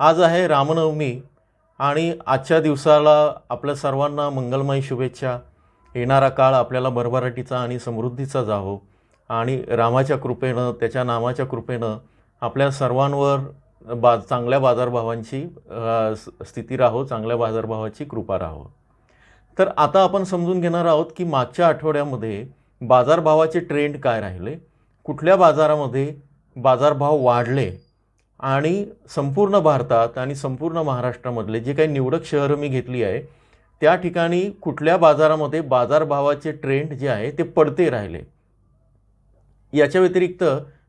आज आहे रामनवमी आणि आजच्या दिवसाला आपल्या सर्वांना मंगलमय शुभेच्छा. येणारा काळ आपल्याला भरभराटीचा आणि समृद्धीचा जावो. आणि रामाच्या कृपेनं त्याच्या नामाच्या कृपेनं आपल्या सर्वांवर बा चांगल्या बाजारभावांची स्थिती राहो चांगल्या बाजारभावाची कृपा राहो. तर आता आपण समजून घेणार आहोत की मागच्या आठवड्यामध्ये बाजारभावाचे ट्रेंड काय राहिले? कुठल्या बाजारामध्ये बाजारभाव वाढले? आणि संपूर्ण भारतात आणि संपूर्ण महाराष्ट्रामधले जे काही निवडक शहरं मी घेतली आहे त्या ठिकाणी कुठल्या बाजारामध्ये बाजारभावाचे ट्रेंड जे आहे ते पडते राहिले. याच्या व्यतिरिक्त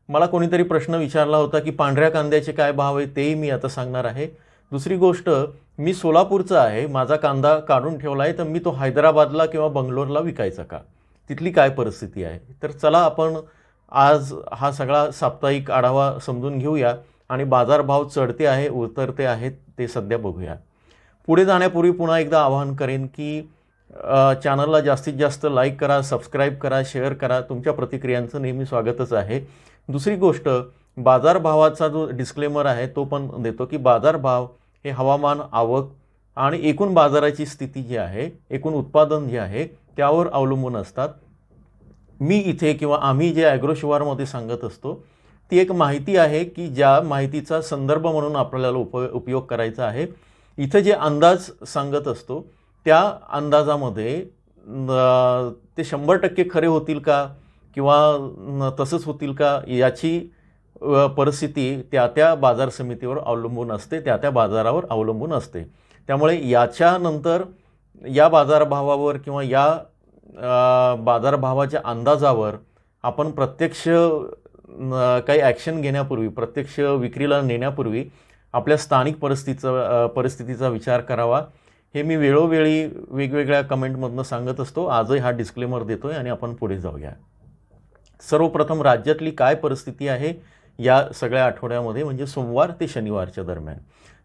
मला कोणीतरी प्रश्न विचारला होता की पांढऱ्या कांद्याचे काय भाव आहे तेही मी आता सांगणार आहे. दुसरी गोष्ट मी सोलापूरचा आहे माझा कांदा काढून ठेवला आहे तर मी तो हैदराबादला किंवा बंगलोरला विकायचा का? तिथली काय परिस्थिती आहे? तर चला आपण आज हा सगळा साप्ताहिक आढावा समजून घेऊया. आणि बाजारभाव चढते आहे उतरते आहेत ते सध्या बघूया. पुढे जाण्यापूर्वी पुन्हा एकदा आवाहन करेन की चॅनलला जास्तीत जास्त लाईक करा सबस्क्राईब करा शेअर करा. तुमच्या प्रतिक्रियांचं नेहमी स्वागतच आहे. दुसरी गोष्ट बाजारभावाचा जो डिस्क्लेमर आहे तो पण देतो की बाजारभाव हे हवामान आवक आणि एकूण बाजाराची स्थिती जी आहे एकूण उत्पादन जे आहे त्यावर अवलंबून असतात. मी इथे किंवा आम्ही जे ॲग्रोशिवारमध्ये सांगत असतो ती एक माहिती आहे की ज्या माहितीचा संदर्भ म्हणून आपल्याला उप उपयोग करायचा आहे. इथं जे अंदाज सांगत असतो त्या अंदाजामध्ये ते शंभर टक्के खरे होतील का? किंवा तसंच होतील का? याची परिस्थिती त्या त्या बाजार समितीवर अवलंबून असते त्या त्या बाजारावर अवलंबून असते. त्यामुळे याच्यानंतर या बाजारभावावर किंवा या बाजारभावाच्या अंदाजावर आपण प्रत्यक्ष काही ॲक्शन घेण्यापूर्वी प्रत्यक्ष विक्रीला नेण्यापूर्वी आपल्या स्थानिक परिस्थितीचा परिस्थितीचा विचार करावा. हे मी वेळोवेळी वेगवेगळ्या कमेंटमधनं सांगत असतो. आजही हा डिस्क्लेमर देतो आहे आणि आपण पुढे जाऊया. सर्वप्रथम राज्यातली काय परिस्थिती आहे या सगळ्या आठवड्यामध्ये म्हणजे सोमवार ते शनिवारच्या दरम्यान.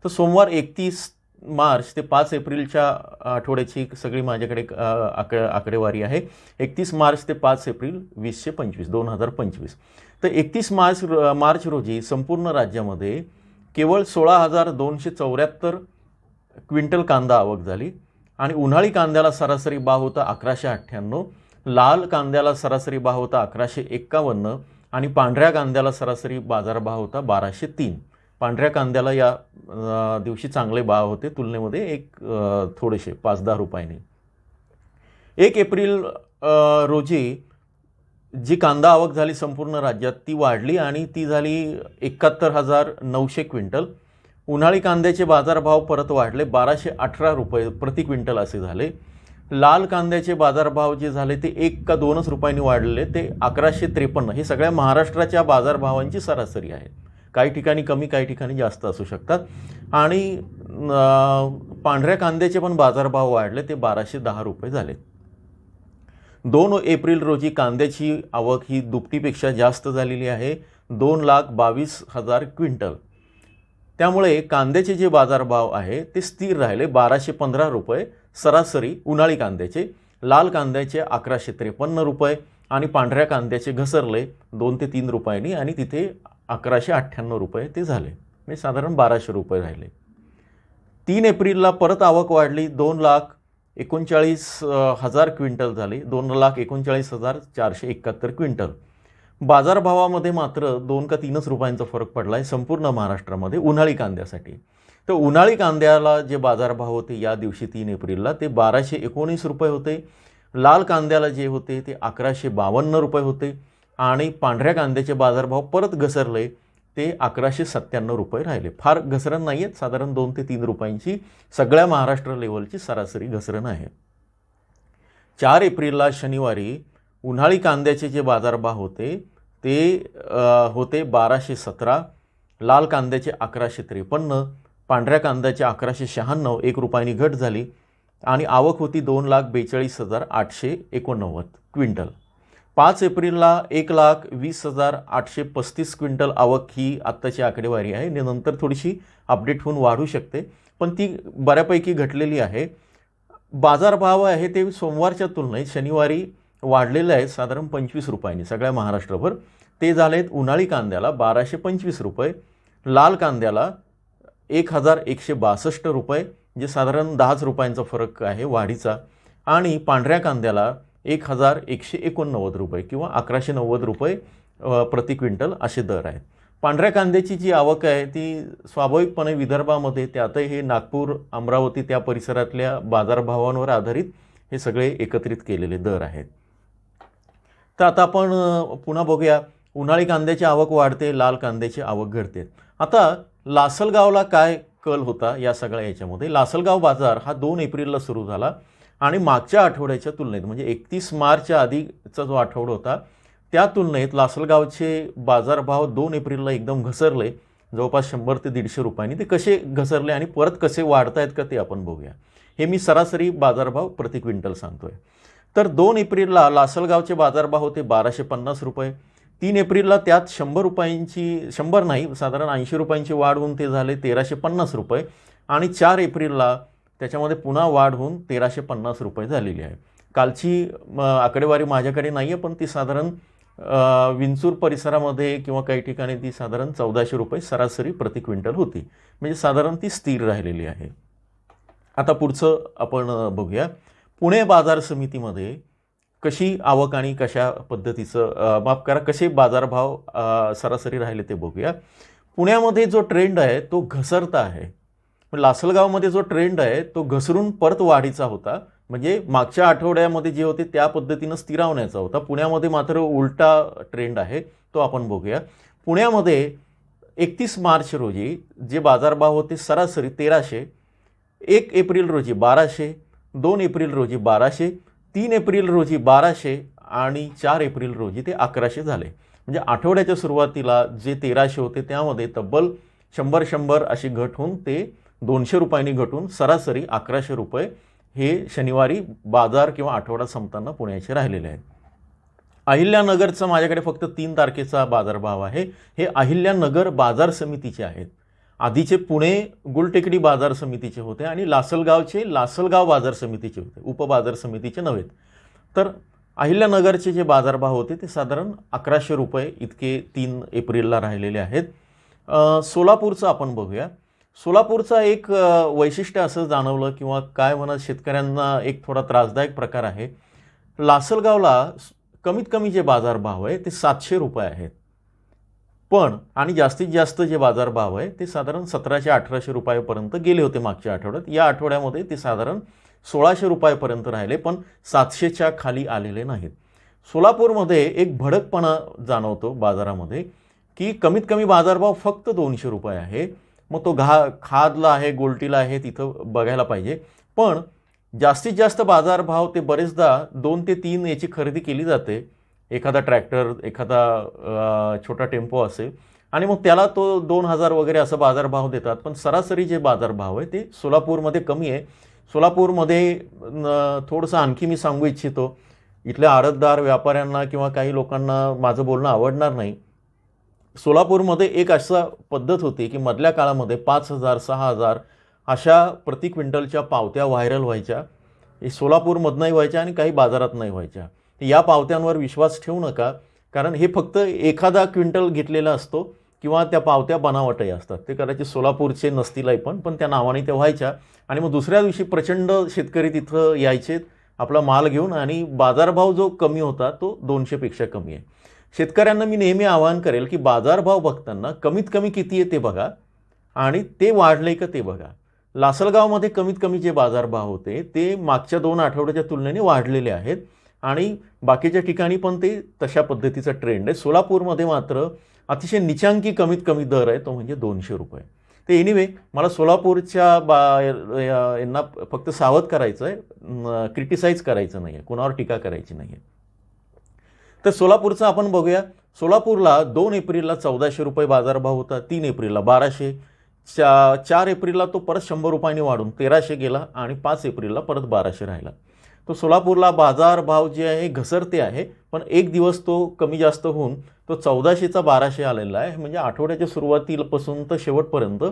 तर सोमवार एकतीस मार्च ते पाच एप्रिलच्या आठवड्याची सगळी माझ्याकडे आक आकडेवारी आहे. एकतीस मार्च ते पाच एप्रिल वीसशे पंचवीस दोन हजार पंचवीस. तर एकतीस मार्च मार्च रोजी संपूर्ण राज्यामध्ये केवळ सोळा हजार दोनशे चौऱ्याहत्तर क्विंटल कांदा आवक झाली. आणि उन्हाळी कांद्याला सरासरी भाव होता अकराशे अठ्ठ्याण्णव लाल कांद्याला सरासरी भाव होता अकराशे एक्कावन्न आणि पांढऱ्या कांद्याला सरासरी बाजारभाव होता बाराशे तीन. पांढऱ्या कांद्याला या दिवशी चांगले भाव होते. तुलनेमध्ये एक थोडेसे पाच दहा रुपयाने. एक एप्रिल रोजी जी कांदा आवक झाली संपूर्ण राज्यात ती वाढली आणि ती झाली एकाहत्तर हजार नऊशे क्विंटल. उन्हाळी कांद्याचे बाजारभाव परत वाढले बाराशे अठरा रुपये प्रति क्विंटल असे झाले. लाल कांद्याचे बाजारभाव जे झाले ते एक का दोनच रुपयांनी वाढलेले ते अकराशे त्रेपन्न. हे सगळ्या महाराष्ट्राच्या बाजारभावांची सरासरी आहे. काही ठिकाणी कमी काही ठिकाणी जास्त असू शकतात. आणि पांढऱ्या कांद्याचे पण बाजारभाव वाढले ते बाराशे दहा रुपये झाले. दोन एप्रिल रोजी कांद्याची आवक ही दुपटीपेक्षा जास्त झालेली आहे दोन लाख बावीस हजार क्विंटल. त्यामुळे कांद्याचे जे बाजारभाव आहे ते स्थिर राहिले बाराशे पंधरा रुपये सरासरी उन्हाळी कांद्याचे लाल कांद्याचे अकराशे त्रेपन्न रुपये आणि पांढऱ्या कांद्याचे घसरले दोन ते तीन रुपयांनी आणि तिथे अकराशे अठ्ठ्याण्णव रुपये ते झाले. म्हणजे साधारण बाराशे रुपये राहिले. तीन एप्रिलला परत आवक वाढली दोन लाख एकोणचाळीस हजार क्विंटल झाले. दोन लाख एकोणचाळीस हजार चारशे एकाहत्तर क्विंटल. बाजारभावामध्ये मात्र दोन का तीनच रुपयांचा फरक पडला आहे संपूर्ण महाराष्ट्रामध्ये उन्हाळी कांद्यासाठी. तर उन्हाळी कांद्याला जे बाजारभाव होते या दिवशी तीन एप्रिलला ते बाराशे एकोणीस रुपये होते. लाल कांद्याला जे होते ते अकराशे बावन्न रुपये होते. आणि पांढऱ्या कांद्याचे बाजारभाव परत घसरले. ते अकराशे सत्त्याण्णव रुपये राहिले. फार घसरण नाही आहेत साधारण दोन ते तीन रुपयांची सगळ्या महाराष्ट्र लेवलची सरासरी घसरण आहे. चार एप्रिलला शनिवारी उन्हाळी कांद्याचे जे बाजारभाव होते ते होते बाराशे सतरा लाल कांद्याचे अकराशे त्रेपन्न पांढऱ्या कांद्याचे अकराशे शहाण्णव एक रुपयांनी घट झाली आणि आवक होती दोन लाख बेचाळीस हजार आठशे एकोणनव्वद क्विंटल. पाच एप्रिलला एक लाख वीस हजार आठशे पस्तीस क्विंटल आवक ही आत्ताची आकडेवारी आहे. आणि नंतर थोडीशी अपडेट होऊन वाढू शकते. पण ती बऱ्यापैकी घटलेली आहे. बाजारभाव आहे ते सोमवारच्या तुलनेत शनिवारी वाढलेले आहेत साधारण पंचवीस रुपयांनी. सगळ्या महाराष्ट्रभर ते झाले आहेत उन्हाळी कांद्याला बाराशे पंचवीस रुपये लाल कांद्याला एक हजार एकशे बासष्ट रुपये जे साधारण दहाच रुपयांचा फरक आहे वाढीचा. आणि पांढऱ्या कांद्याला एक हजार एकशे एकोणनव्वद रुपये किंवा अकराशे नव्वद रुपये प्रति क्विंटल असे दर आहेत. पांढऱ्या कांद्याची जी आवक आहे ती स्वाभाविकपणे विदर्भामध्ये त्यातही हे नागपूर अमरावती त्या परिसरातल्या बाजारभावांवर आधारित हे सगळे एकत्रित केलेले दर आहेत. तर आता आपण पुन्हा बघूया. उन्हाळी कांद्याची आवक वाढते लाल कांद्याची आवक घडते आता लासलगावला काय कल होता या सगळ्या याच्यामध्ये? लासलगाव बाजार हा दोन एप्रिलला सुरू झाला. आणि मागच्या आठवड्याच्या तुलनेत म्हणजे एकतीस मार्चच्या आधीचा जो आठवडा होता त्या तुलनेत लासलगावचे बाजारभाव दोन एप्रिलला एकदम घसरले. जवळपास शंभर ते दीडशे रुपयांनी ते कसे घसरले आणि परत कसे वाढत आहेत का ते आपण बघूया. हे मी सरासरी बाजारभाव प्रति क्विंटल सांगतोय. तर दोन एप्रिलला लासलगावचे बाजारभाव होते बाराशे पन्नास रुपये. तीन एप्रिलला त्यात शंभर रुपयांची शंभर नाही साधारण ऐंशी रुपयांची वाढ होऊन ते झाले तेराशे पन्नास रुपये. आणि चार एप्रिलला त्याच्यामध्ये पुन्हा वाढ होऊन तेराशे पन्नास रुपये झालेली आहे. कालची आकडेवारी माझ्याकडे नाही आहे पण ती साधारण विंचूर परिसरामध्ये किंवा काही ठिकाणी ती साधारण चौदाशे रुपये सरासरी प्रति क्विंटल होती. म्हणजे साधारण ती स्थिर राहिलेली आहे. आता पुढचं आपण बघूया. पुणे बाजार समितीमध्ये कशी आवक आणि कशा पद्धतीचं माफ करा कसे बाजारभाव सरासरी राहिले ते बघूया. पुण्यामध्ये जो ट्रेंड आहे तो घसरता आहे. लासलगावमध्ये जो ट्रेंड आहे तो घसरून परत वाढीचा होता. म्हणजे मागच्या आठवड्यामध्ये जे होते त्या पद्धतीनं स्थिरावण्याचा होता. पुण्यामध्ये मात्र उलटा ट्रेंड आहे तो आपण बघूया. पुण्यामध्ये एकतीस मार्च रोजी जे बाजारभाव होते सरासरी तेराशे एक एप्रिल रोजी बाराशे दोन एप्रिल रोजी बाराशे तीन एप्रिल रोजी बाराशे आणि चार एप्रिल रोजी ते अकराशे झाले. म्हणजे आठवड्याच्या सुरुवातीला जे तेराशे होते त्यामध्ये तब्बल शंभर शंभर अशी घट होऊन ते दोनशे रुपयांनी घटून सरासरी अकराशे रुपये हे शनिवारी बाजार किंवा आठवडा संपताना पुण्याचे राहिलेले आहेत. अहिल्यानगरचं माझ्याकडे फक्त तीन तारखेचा बाजारभाव आहे. हे अहिल्यानगर बाजार समितीचे आहेत. आधीचे पुणे गुलटेकडी बाजार समितीचे होते आणि लासलगावचे लासलगाव बाजार समितीचे होते. उपबाजार समितीचे नव्हेत तर अहिल्यानगरचे जे बाजारभाव होते ते साधारण अकराशे रुपये इतके तीन एप्रिलला राहिलेले आहेत. सोलापूरचं आपण बघूया. सोलापूरचा एक वैशिष्ट्य असं जाणवलं किंवा काय म्हणत शेतकऱ्यांना एक थोडा त्रासदायक प्रकार आहे. लासलगावला कमीत कमी जे बाजारभाव आहे ते सातशे रुपये आहेत. पण आणि जास्तीत जास्त जे बाजारभाव आहे ते साधारण सतराशे अठराशे रुपयापर्यंत गेले होते मागच्या आठवड्यात. या आठवड्यामध्ये ते साधारण सोळाशे रुपयापर्यंत राहिले पण सातशेच्या खाली आलेले नाहीत. सोलापूरमध्ये एक भडकपणा जाणवतो बाजारामध्ये की कमीत कमी बाजारभाव फक्त दोनशे रुपये आहे. मग तो घा खादला आहे गोलटीला आहे तिथं बघायला पाहिजे. पण जास्तीत जास्त बाजारभाव ते बरेचदा दोन ते तीन याची खरेदी केली जाते. एखादा ट्रॅक्टर एखादा छोटा टेम्पो असेल. आणि मग त्याला तो दोन हजार वगैरे असं बाजारभाव देतात. पण सरासरी जे बाजारभाव आहे ते सोलापूरमध्ये कमी आहे. सोलापूरमध्ये थोडंसं आणखी मी सांगू इच्छितो. इथल्या आडतदार व्यापाऱ्यांना किंवा काही लोकांना माझं बोलणं आवडणार नाही. सोलापूरमध्ये एक असा पद्धत होती की मधल्या काळामध्ये पाच हजार सहा हजार अशा प्रति क्विंटलच्या पावत्या व्हायरल व्हायच्या. सोलापूरमधनंही व्हायच्या आणि काही बाजारातनंही व्हायच्या. या पावत्यांवर विश्वास ठेवू नका कारण हे फक्त एखादा क्विंटल घेतलेला असतो किंवा त्या पावत्या बनावटही असतात. ते कदाचित सोलापूरचे नसतीलही पण पण त्या नावाने त्या व्हायच्या. आणि मग दुसऱ्या दिवशी प्रचंड शेतकरी तिथं यायचे आपला माल घेऊन आणि बाजारभाव जो कमी होता तो दोनशेपेक्षा कमी आहे. शेतकऱ्यांना मी नेहमी आवाहन करेल की बाजारभाव बघताना कमीत कमी किती आहे ते बघा आणि ते वाढले का ते बघा. लासलगावमध्ये कमीत कमी जे बाजारभाव होते ते मागच्या दोन आठवड्याच्या तुलनेने वाढलेले आहेत आणि बाकीच्या ठिकाणी पण ते तशा पद्धतीचा ट्रेंड आहे. सोलापूरमध्ये मात्र अतिशय निचांकी कमीत कमी दर आहे तो म्हणजे दोनशे रुपये. ते एनिवे मला सोलापूरच्या बा यांना फक्त सावध करायचं आहे क्रिटिसाईज करायचं नाही आहे कुणावर टीका करायची नाही आहे तर सोलापूरचं आपण बघूया. सोलापूरला दोन एप्रिलला चौदाशे रुपये बाजारभाव होता तीन एप्रिलला बाराशे. चा चार एप्रिलला तो परत शंभर रुपयांनी वाढून तेराशे गेला आणि पाच एप्रिलला परत बाराशे राहिला. तो सोलापूरला बाजारभाव जे आहे घसरते आहे पण एक दिवस तो कमी जास्त होऊन तो चौदाशेचा बाराशे आलेला आहे. म्हणजे आठवड्याच्या सुरुवातीपासून तर शेवटपर्यंत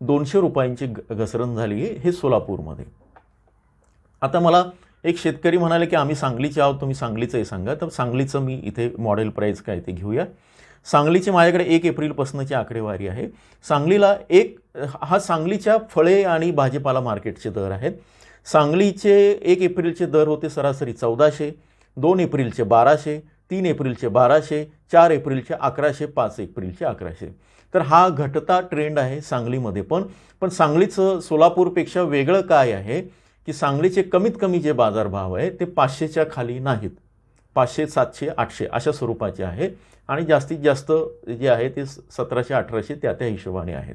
दोनशे रुपयांची घ- घसरण झाली आहे हे सोलापूरमध्ये. आता मला एक शेतकरी म्हणाले की आम्ही सांगलीचे आहोत तुम्ही सांगलीचंही सांगा. तर सांगलीचं मी इथे मॉडेल प्राईज काय ते घेऊया. सांगलीची माझ्याकडे एक एप्रिलपासूनची आकडेवारी आहे. सांगलीला एक हा सांगलीच्या फळे आणि भाजीपाला मार्केटचे दर आहेत. सांगलीचे एक एप्रिलचे दर होते सरासरी चौदाशे दोन एप्रिलचे बाराशे तीन एप्रिलचे बाराशे चार एप्रिलचे अकराशे पाच एप्रिलचे अकराशे. तर हा घटता ट्रेंड आहे सांगलीमध्ये पण. पण सांगलीचं सोलापूरपेक्षा वेगळं काय आहे? की सांगलीचे कमीत कमी जे बाजारभाव आहे ते पाचशेच्या खाली नाहीत. पाचशे सातशे आठशे अशा स्वरूपाचे आहे आणि जास्तीत जास्त जे आहे ते सतराशे अठराशे त्या त्या हिशोबाने आहेत.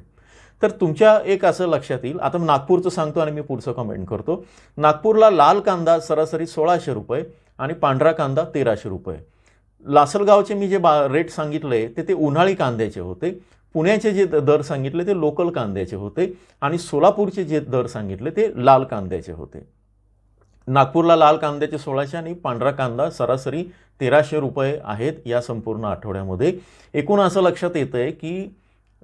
तर तुमच्या एक असं लक्षात येईल. आता नागपूरचं सांगतो आणि मी पुढचं कमेंट करतो. नागपूरला लाल कांदा सरासरी सोळाशे रुपये आणि पांढरा कांदा तेराशे रुपये. लासलगावचे मी जे बा रेट सांगितले ते ते उन्हाळी कांद्याचे होते. पुण्याचे जे दर सांगितले ते लोकल कांद्याचे होते आणि सोलापूरचे जे दर सांगितले ते लाल कांद्याचे होते. नागपूरला लाल कांद्याचे सोळाशे आणि पांढरा कांदा सरासरी तेराशे रुपये आहेत या संपूर्ण आठवड्यामध्ये. एकूण असं लक्षात येतं आहे की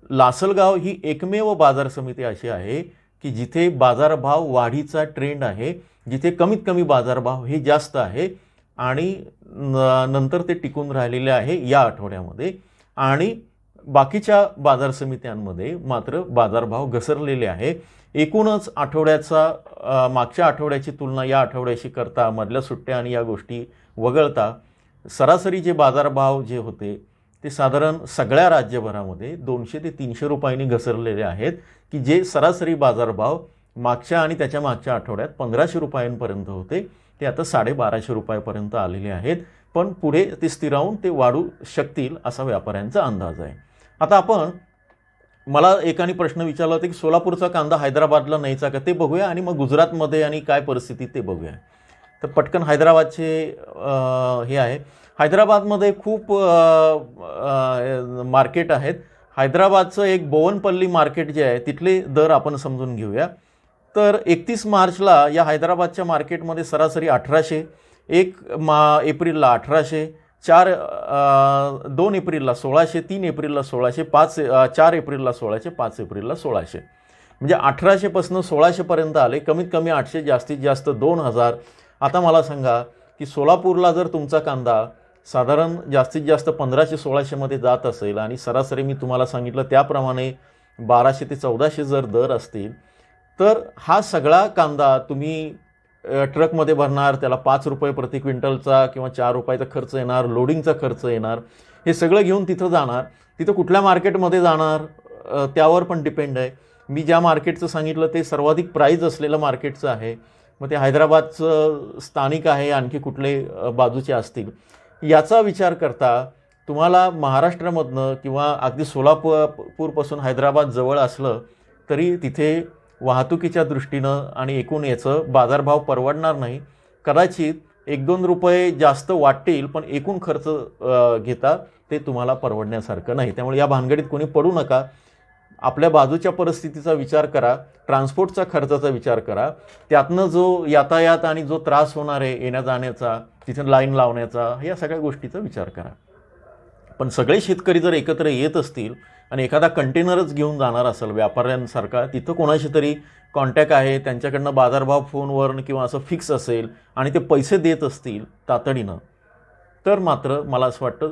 लासलगाव ही एकमेव बाजार समिती अशी आहे की जिथे बाजारभाव वाढीचा ट्रेंड आहे जिथे कमीत कमी बाजारभाव हे जास्त आहे आणि न नंतर ते टिकून राहिलेले आहे या आठवड्यामध्ये. आणि बाकीच्या बाजार समित्यांमध्ये मात्र बाजारभाव घसरलेले आहे. एकूणच आठवड्याचा मागच्या आठवड्याची तुलना या आठवड्याशी करता मधल्या सुट्ट्या आणि या गोष्टी वगळता सरासरी जे बाजारभाव जे होते ते साधारण सगळ्या राज्यभरामध्ये दोनशे ते तीनशे रुपयांनी घसरलेले आहेत की जे सरासरी बाजारभाव मागच्या आणि त्याच्या मागच्या आठवड्यात पंधराशे रुपयांपर्यंत होते. ते आता साडेबाराशे रुपयापर्यंत आलेले आहेत. पण पुढे ते स्थिरावून ते वाढू शकतील असा व्यापाऱ्यांचा अंदाज आहे. आता आपण मला एकाने प्रश्न विचारला होता की सोलापूरचा कांदा हैदराबादला न्यायचा का ते बघूया आणि मग गुजरातमध्ये आणि काय परिस्थिती ते बघूया. तर पटकन हैदराबादचे हे आहे. हैदराबादमध्ये खूप मार्केट आहेत. हैदराबादचं एक बोवनपल्ली मार्केट जे आहे तिथले दर आपण समजून घेऊया. तर एकतीस मार्चला या हैदराबादच्या मार्केटमध्ये सरासरी अठराशे एक मा एप्रिलला अठराशे चार दोन एप्रिलला सोळाशे तीन एप्रिलला सोळाशे पाच चार एप्रिलला सोळाशे पाच एप्रिलला सोळाशे. म्हणजे अठराशेपासून सोळाशेपर्यंत आले. कमीत कमी आठशे जास्तीत जास्त दोन हजार. आता मला सांगा की सोलापूरला जर तुमचा कांदा साधारण जास्तीत जास्त पंधराशे सोळाशेमध्ये जात असेल आणि सरासरी मी तुम्हाला सांगितलं त्याप्रमाणे बाराशे ते चौदाशे जर दर असतील तर हा सगळा कांदा तुम्ही ट्रकमध्ये भरणार त्याला पाच रुपये प्रति क्विंटलचा किंवा चार रुपयाचा खर्च येणार लोडिंगचा खर्च येणार हे सगळं घेऊन तिथं जाणार. तिथं कुठल्या मार्केटमध्ये जाणार त्यावर पण डिपेंड आहे. मी ज्या मार्केटचं सांगितलं ते सर्वाधिक प्राईज असलेलं मार्केटचं आहे. मग ते हैदराबादचं स्थानिक आहे आणखी कुठले बाजूचे असतील. याचा विचार करता तुम्हाला महाराष्ट्रामधनं किंवा अगदी सोलापूरपासून हैदराबाद जवळ असलं तरी तिथे वाहतुकीच्या दृष्टीनं आणि एकूण याचं बाजारभाव परवडणार नाही. कदाचित एक दोन रुपये जास्त वाटतील पण एकूण खर्च घेता ते तुम्हाला परवडण्यासारखं नाही. त्यामुळे या भानगडीत कोणी पडू नका. आपल्या बाजूच्या परिस्थितीचा विचार करा ट्रान्सपोर्टचा खर्चाचा विचार करा. त्यातनं जो यातायात आणि जो त्रास होणार आहे येण्या जाण्याचा तिथे लाईन लावण्याचा या सगळ्या गोष्टीचा विचार करा. पण सगळे शेतकरी जर एकत्र येत असतील आणि एखादा कंटेनरच घेऊन जाणार असेल व्यापाऱ्यांसारखा तिथं कोणाशी तरी कॉन्टॅक्ट आहे त्यांच्याकडनं बाजारभाव फोनवर किंवा असं फिक्स असेल आणि ते पैसे देत असतील तातडीनं तर मात्र मला असं वाटतं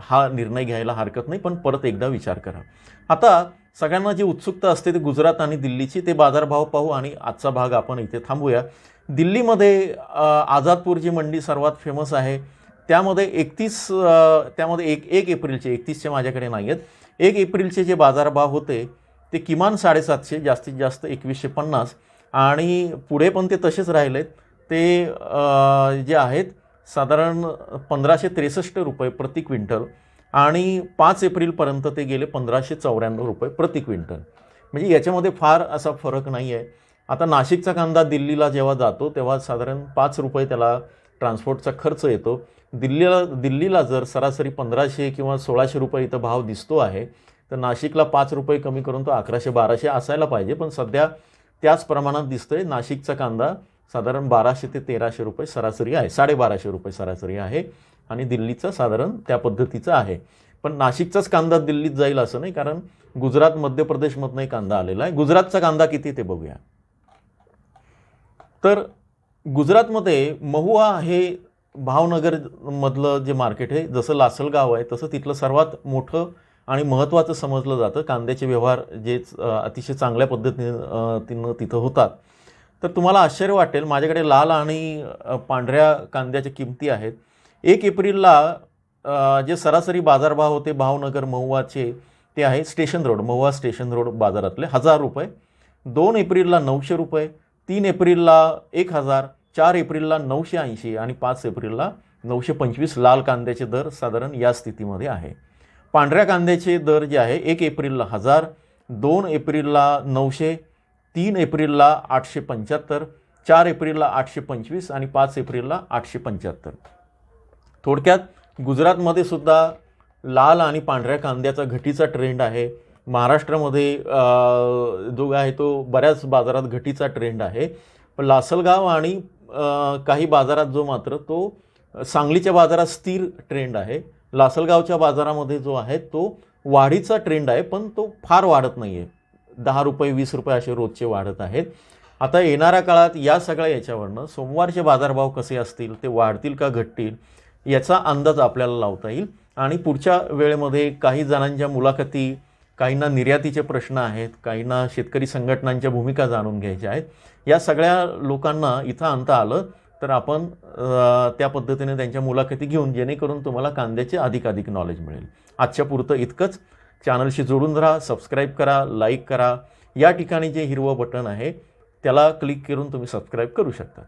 हा निर्णय घ्यायला हरकत नाही पण परत एकदा विचार करा. आता सगळ्यांना जी उत्सुकता असते ती गुजरात आणि दिल्लीची ते बाजारभाव पाहू आणि आजचा भाग आपण इथे थांबूया. दिल्लीमध्ये आझादपूरची आझादपूर जी मंडी सर्वात फेमस आहे त्यामध्ये एकतीस त्यामध्ये एक एक एप्रिलचे एकतीसचे माझ्याकडे नाही आहेत एक एप्रिलचे जे बाजारभाव होते ते किमान साडेसातशे जास्तीत जास्त एकवीसशे पन्नास. आणि पुढे पण ते तसेच राहिलेत. ते जे आहेत साधारण पंधराशे त्रेसष्ट रुपये प्रति क्विंटल आणि पाच एप्रिलपर्यंत ते गेले पंधराशे चौऱ्याण्णव रुपये प्रति क्विंटल. म्हणजे याच्यामध्ये फार असा फरक नाही आहे आता नाशिकचा कांदा दिल्लीला जेव्हा जातो तेव्हा साधारण पाच रुपये त्याला ट्रान्सपोर्टचा खर्च येतो. दिल्लीला दिल्लीला जर सरासरी पंधराशे किंवा सोळाशे रुपये इथं भाव दिसतो आहे तर नाशिकला पाच रुपये कमी करून तो अकराशे बाराशे असायला पाहिजे. पण सध्या त्याच प्रमाणात दिसतोय. नाशिकचा कांदा साधारण बाराशे ते तेराशे रुपये सरासरी आहे. साडेबाराशे रुपये सरासरी आहे आणि दिल्लीचा साधारण त्या पद्धतीचं आहे. पण नाशिकचाच कांदा दिल्लीत जाईल असं नाही कारण गुजरात मध्य प्रदेशमधनंही कांदा आलेला आहे. गुजरातचा कांदा किती ते बघूया. तर गुजरातमध्ये महुआ हे भावनगरमधलं जे मार्केट आहे जसं लासलगाव आहे तसं तिथलं सर्वात मोठं आणि महत्त्वाचं समजलं जातं कांद्याचे व्यवहार जे अतिशय चांगल्या पद्धतीने तिनं तिथं होतात. तर तुम्हाला आश्चर्य वाटेल माझ्याकडे लाल आणि पांढऱ्या कांद्याच्या किमती आहेत. एक एप्रिलला जे सरासरी बाजारभाव होते भावनगर महुवाचे ते आहे station road Mahuva station road बाजारातले हजार रुपये. दोन एप्रिलला नऊशे रुपये तीन एप्रिलला एक हजार चार एप्रिलला नऊशे ऐंशी आणि पाच एप्रिलला नऊशे पंचवीस लाल कांद्याचे दर साधारण या स्थितीमध्ये आहे. पांढऱ्या कांद्याचे दर जे आहे एक एप्रिलला हजार दोन एप्रिलला नऊशे तीन एप्रिलला आठशे पंच्याहत्तर चार एप्रिलला आठशे पंचवीस आणि पाच एप्रिलला आठशे पंच्याहत्तर. थोडक्यात गुजरातमध्ये सुद्धा लाल आणि पांढऱ्या कांद्याचा घटीचा ट्रेंड आहे. महाराष्ट्रामध्ये जो आहे तो बऱ्याच बाजारात घटीचा ट्रेंड आहे. लासलगाव आणि काही बाजारात जो मात्र तो सांगलीच्या बाजारात स्थिर ट्रेंड आहे. लासलगावच्या बाजारामध्ये जो आहे तो वाढीचा ट्रेंड आहे पण तो फार वाढत नाही आहे दहा रुपये वीस रुपये असे रोजचे वाढत आहेत. आता येणाऱ्या काळात या सगळ्या याच्यावरनं सोमवारचे बाजारभाव कसे असतील ते वाढतील का घटतील याचा अंदाज आपल्याला लावता येईल. आणि पुढच्या वेळेमध्ये काही जणांच्या मुलाखती काहींना निर्यातीचे प्रश्न आहेत काहींना शेतकरी संघटनांच्या भूमिका जाणून घ्यायच्या आहेत. या सगळ्या लोकांना इथं आणता आलं तर आपण त्या पद्धतीने त्यांच्या मुलाखती घेऊन जेणेकरून तुम्हाला कांद्याचे अधिकाधिक नॉलेज मिळेल. आजच्या पुरतं इतकंच. चॅनलशी जोडून राहा सबस्क्राईब करा लाईक करा. या ठिकाणी जे हिरवं बटन आहे त्याला क्लिक करून तुम्ही सबस्क्राईब करू शकता.